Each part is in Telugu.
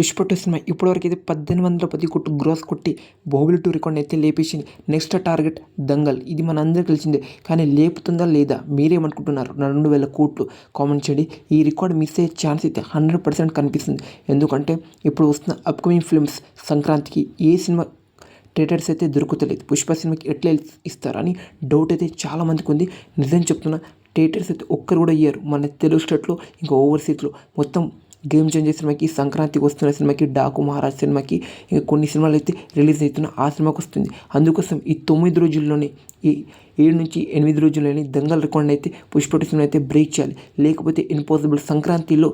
Pushpa two cinema. ఇప్పటివరకు అయితే పద్దెనిమిది వందల పది కోట్లు గ్రోస్ కొట్టి బాహుబలి టూ రికార్డ్ అయితే లేపేసింది. Next target Dangal. ఇది మన అందరికీ తెలిసిందే. కానీ లేపుతుందా లేదా మీరేమనుకుంటున్నారు? రెండు వేల కోట్లు కామెంట్ చేయండి. ఈ రికార్డ్ మిస్ అయ్యే ఛాన్స్ అయితే హండ్రెడ్ పర్సెంట్ కనిపిస్తుంది. ఎందుకంటే ఇప్పుడు వస్తున్న అప్కమింగ్ ఫిల్మ్స్ సంక్రాంతికి ఏ సినిమా థియేటర్స్ అయితే దొరుకుతలేదు? పుష్ప సినిమాకి ఎట్లా ఇస్తారని డౌట్ అయితే చాలామందికి ఉంది. నిజం చెప్తున్నా థియేటర్స్ అయితే ఒక్కరు కూడా ఇయ్యరు. మన తెలుగు స్టేట్లో ఇంకా ఓవర్సీస్లో మొత్తం గేమ్ చేంజర్ సినిమాకి సంక్రాంతికి వస్తున్న సినిమాకి డాకు మహారాజ్ సినిమాకి ఇంకా కొన్ని సినిమాలు అయితే రిలీజ్ అవుతున్న ఆ సినిమాకి వస్తుంది. అందుకోసం ఈ తొమ్మిది రోజుల్లోనే ఈ ఏడు నుంచి ఎనిమిది రోజుల్లోనే దంగల్ రికార్డ్ అయితే పుష్పటి సినిమా అయితే బ్రేక్ చేయాలి. లేకపోతే ఇంపాసిబుల్ సంక్రాంతిలో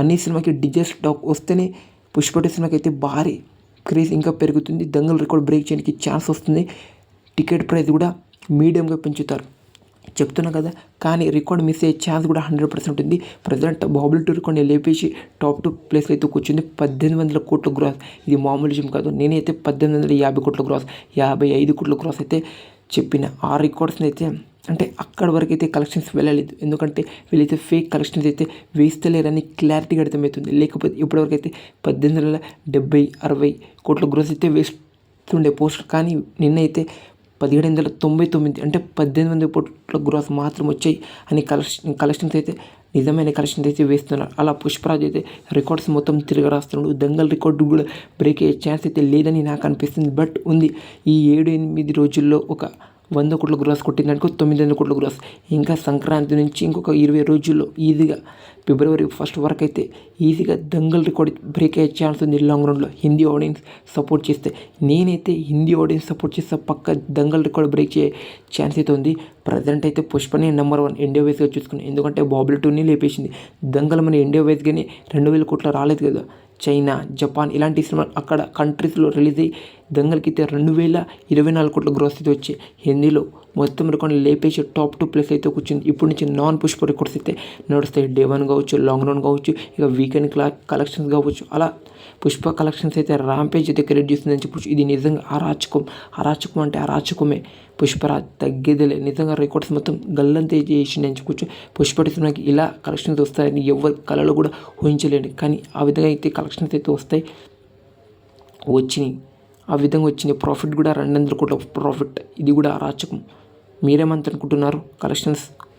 అన్ని సినిమాకి డిజెస్ టాక్ వస్తేనే పుష్పటి సినిమాకి అయితే భారీ క్రేజ్ ఇంకా పెరుగుతుంది. దంగల్ రికార్డ్ బ్రేక్ చేయడానికి ఛాన్స్ వస్తుంది. టికెట్ ప్రైస్ కూడా మీడియంగా పెంచుతారు. చెప్తున్నా కదా. కానీ రికార్డ్ మిస్ అయ్యే ఛాన్స్ కూడా హండ్రెడ్ పర్సెంట్ ఉంది. ప్రజెంట్ బాబుల్ టూ రికార్డ్ని లేపేసి టాప్ టూ ప్లేస్లో అయితే కూర్చుంది. పద్దెనిమిది వందల కోట్ల గ్రాస్. ఇది మామూలు విషయం కాదు. నేనైతే పద్దెనిమిది వందల యాభై కోట్ల గ్రాస్. యాభై ఐదు కోట్ల గ్రాస్ అయితే చెప్పిన. ఆ రికార్డ్స్ని అయితే అంటే అక్కడ వరకు అయితే కలెక్షన్స్ వెళ్ళలేదు. ఎందుకంటే వీళ్ళైతే ఫేక్ కలెక్షన్స్ అయితే వేస్తలేరని క్లారిటీగా అర్థమవుతుంది. లేకపోతే ఇప్పటివరకు అయితే పద్దెనిమిది వందల డెబ్బై అరవై కోట్ల గ్రోస్ అయితే వేస్తుండే పోస్టర్ కానీ నిన్నైతే పదిహేడు వందల తొంభై తొమ్మిది అంటే పద్దెనిమిది వందల కోట్ల గ్రోత్ మాత్రం వచ్చాయి అని కలెక్షన్ కలెక్షన్స్ అయితే నిజమైన కలెక్షన్స్ అయితే వేస్తున్నారు. అలా పుష్పరాజ్ అయితే రికార్డ్స్ మొత్తం తిరిగి రాస్తున్నాడు. దంగల్ రికార్డు కూడా బ్రేక్ అయ్యే ఛాన్స్ అయితే లేదని నాకు అనిపిస్తుంది. బట్ ఉంది. ఈ ఏడు ఎనిమిది రోజుల్లో ఒక వంద కోట్ల గ్రోస్ కొట్టిందనుకో తొమ్మిది వందల కోట్ల గ్రోస్. ఇంకా సంక్రాంతి నుంచి ఇంకొక ఇరవై రోజుల్లో ఈజీగా ఫిబ్రవరి ఫస్ట్ వరకు అయితే ఈజీగా దంగల్ రికార్డ్ బ్రేక్ అయ్యే ఛాన్స్ ఉంది లాంగ్ రన్లో హిందీ ఆడియన్స్ సపోర్ట్ చేస్తే నేనైతే హిందీ ఆడియన్స్ సపోర్ట్ చేస్తే పక్క దంగల్ రికార్డ్ బ్రేక్ చేయ ఛాన్స్ అయితే ఉంది. ప్రజెంట్ అయితే పుష్పని నెంబర్ వన్ ఇండియా వైజ్గా చూసుకున్నాను ఎందుకంటే బాబుల్ టూని లేపేసింది. దంగల్ మన ఇండియా వైజ్గానే రెండు వేల కోట్ల రాలేదు కదా. చైనా జపాన్ ఇలాంటి సినిమాలు అక్కడ కంట్రీస్లో రిలీజ్ అయ్యి దంగల్కి అయితే రెండు వేల ఇరవై నాలుగు కోట్ల గ్రోస్ అయితే వచ్చాయి హిందీలో మొత్తం రికార్డు లేపేసి టాప్ టూ ప్లేస్ అయితే కూర్చుంది. ఇప్పుడు నుంచి నాన్ పుష్ప రికార్డ్స్ అయితే నడుస్తాయి. డే వన్ కావచ్చు లాంగ్ రన్ కావచ్చు ఇక వీకెండ్ క్లా కలెక్షన్స్ కావచ్చు. అలా పుష్ప కలెక్షన్స్ అయితే ర్యాంపేజ్ అయితే క్రియేట్ చేస్తుందని చెప్పొచ్చు. ఇది నిజంగా అరాచకం. అరాచకం అంటే అరాచకమే. పుష్పరాజ్ తగ్గేదిలే. నిజంగా రికార్డ్స్ మొత్తం గల్లంతే చేసిండని చెప్పొచ్చు. పుష్పటి సినిమాకి ఇలా కలెక్షన్స్ వస్తాయని ఎవరి కళలో కూడా ఊహించలేండి కానీ ఆ విధంగా అయితే కలెక్షన్స్ అయితే వస్తాయి. వచ్చినాయి. ఆ విధంగా వచ్చినాయి. ప్రాఫిట్ కూడా రెండు వందల కోట్ల ప్రాఫిట్. ఇది కూడా అరాచకం. మీరేమంతనుకుంటున్నారు కలెక్షన్స్